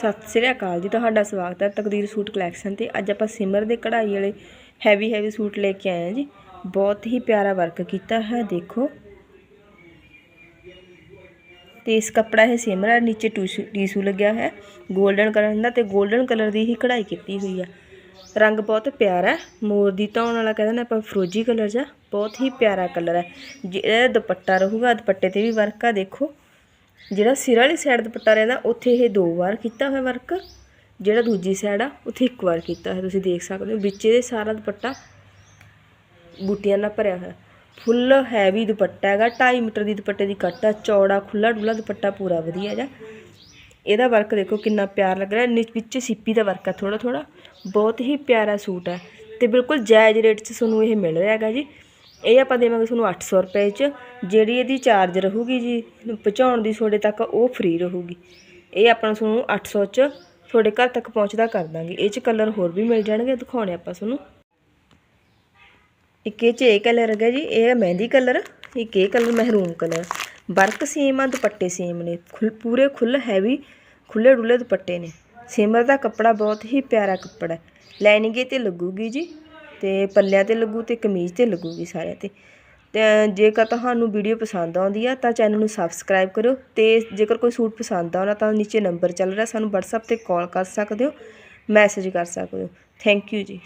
ਸਤਿ ਸ੍ਰੀ ਅਕਾਲ ਜੀ, ਤੁਹਾਡਾ ਸਵਾਗਤ ਹੈ ਤਕਦੀਰ ਸੂਟ ਕਲੈਕਸ਼ਨ ਤੇ। ਅੱਜ ਆਪਾਂ ਸਿਮਰ ਦੇ ਕਢਾਈ ਵਾਲੇ ਹੈਵੀ ਹੈਵੀ ਸੂਟ ਲੈ ਕੇ ਆਏ ਹਾਂ ਜੀ। ਬਹੁਤ ਹੀ ਪਿਆਰਾ ਵਰਕ ਕੀਤਾ ਹੈ, ਦੇਖੋ। ਤੇ ਇਸ ਕੱਪੜਾ ਇਹ ਸਿਮਰ ਹੈ, ਨੀਚੇ ਟੂਸੂ ਟੀਸੂ ਲੱਗਿਆ ਹੈ। 골ਡਨ ਕਲਰ ਦਾ ਤੇ 골ਡਨ ਕਲਰ ਦੀ ਹੀ ਕਢਾਈ ਕੀਤੀ ਹੋਈ ਆ। ਰੰਗ ਬਹੁਤ ਪਿਆਰਾ ਹੈ। ਮੋਰ ਦੀ ਧੌਣ ਵਾਲਾ ਕਹਿੰਦੇ ਨੇ ਆਪਾਂ ਫਰੋਜੀ ਕਲਰ ਜਾ ਬਹੁਤ ਹੀ ਪਿਆਰਾ ਕਲਰ ਹੈ। ਜਿਹੜਾ ਦੁਪੱਟਾ ਰਹੂਗਾ, ਦੁਪੱਟੇ ਤੇ ਵੀ ਵਰਕ ਆ, ਦੇਖੋ। ਜਿਹੜਾ ਸਿਰ ਵਾਲੀ ਸਾਈਡ ਦੁਪੱਟਾ ਰਹਿੰਦਾ, ਉੱਥੇ ਇਹ ਦੋ ਵਾਰ ਕੀਤਾ ਹੋਇਆ ਵਰਕ ਜਿਹੜਾ ਦੂਜੀ ਸਾਈਡ ਆ, ਉੱਥੇ ਇੱਕ ਵਾਰ ਕੀਤਾ ਹੋਇਆ। ਤੁਸੀਂ ਦੇਖ ਸਕਦੇ ਹੋ, ਵਿੱਚ ਇਹਦੇ ਸਾਰਾ ਦੁਪੱਟਾ ਬੂਟੀਆਂ ਨਾਲ ਭਰਿਆ ਹੋਇਆ। ਫੁੱਲ ਹੈਵੀ ਦੁਪੱਟਾ ਹੈਗਾ 2.5 ਮੀਟਰ ਦੀ ਦੁਪੱਟੇ ਦੀ ਕੱਟ ਆ, ਚੌੜਾ ਖੁੱਲਾ ਡੁੱਲਾ ਦੁਪੱਟਾ ਪੂਰਾ ਵਧੀਆ ਹੈਗਾ ਇਹਦਾ ਵਰਕ ਦੇਖੋ ਕਿੰਨਾ ਪਿਆਰ ਲੱਗ ਰਿਹਾ, ਨਿ- ਵਿੱਚ ਸਿੱਪੀ ਦਾ ਵਰਕ ਆ ਥੋੜਾ ਥੋੜਾ ਬਹੁਤ ਹੀ ਪਿਆਰਾ ਸੂਟ ਹੈ। ਤੇ ਬਿਲਕੁਲ ਜਾਇਜ਼ ਰੇਟ 'ਚ ਤੁਹਾਨੂੰ ਇਹ ਮਿਲ ਰਿਹਾ ਹੈਗਾ ਜੀ। ਇਹ ਆਪਾਂ ਦੇਵਾਂਗੇ ਤੁਹਾਨੂੰ 800 ਰੁਪਏ 'ਚ, ਜਿਹੜੀ ਇਹਦੀ ਚਾਰਜ ਰਹੂਗੀ ਜੀ, ਪਹੁੰਚਾਉਣ ਦੀ ਤੁਹਾਡੇ ਤੱਕ ਉਹ ਫ੍ਰੀ ਰਹੂਗੀ। ਇਹ ਆਪਾਂ ਨੂੰ ਤੁਹਾਨੂੰ 800 'ਚ ਤੁਹਾਡੇ ਘਰ ਤੱਕ ਪਹੁੰਚਦਾ ਕਰ ਦਾਂਗੇ। ਇਹ 'ਚ ਕਲਰ ਹੋਰ ਵੀ ਮਿਲ ਜਾਣਗੇ, ਦਿਖਾਉਣੇ ਆਪਾਂ ਤੁਹਾਨੂੰ। ਇੱਕ ਇਹ 'ਚ ਇਹ ਕਲਰ ਹੈਗਾ ਜੀ, ਇਹ ਹੈ ਮਹਿੰਦੀ ਕਲਰ ਇੱਕ ਇਹ colour maroon colour work same ਆ, ਦੁਪੱਟੇ ਸੇਮ ਨੇ। ਖੁੱਲ ਪੂਰੇ ਖੁੱਲ ਹੈਵੀ ਖੁੱਲੇ ਡੁੱਲੇ ਦੁਪੱਟੇ ਨੇ। ਸਿਮਰ ਦਾ ਕੱਪੜਾ ਬਹੁਤ ਹੀ ਪਿਆਰਾ ਕੱਪੜਾ ਹੈ। ਲਾਈਨਿੰਗ ਇਹ ਤੇ ਲੱਗੂਗੀ ਜੀ। ਤੇ ਪੱਲਿਆਂ ਤੇ ਲੱਗੂ ਤੇ ਕਮੀਜ਼ ਤੇ ਲੱਗੂਗੀ ਸਾਰਿਆਂ ਤੇ। ਤੇ ਜੇਕਰ ਤੁਹਾਨੂੰ ਵੀਡੀਓ ਪਸੰਦ ਆਉਂਦੀ ਆ ਤਾਂ ਚੈਨਲ ਨੂੰ ਸਬਸਕ੍ਰਾਈਬ ਕਰੋ ਤੇ ਜੇਕਰ ਕੋਈ ਸੂਟ ਪਸੰਦ ਆਉਣਾ ਤਾਂ ਨੀਚੇ ਨੰਬਰ ਚੱਲ ਰਿਹਾ ਸਾਨੂੰ WhatsApp ਤੇ ਕਾਲ ਕਰ ਸਕਦੇ ਹੋ, ਮੈਸੇਜ ਕਰ ਸਕਦੇ ਹੋ। ਥੈਂਕ ਯੂ ਜੀ।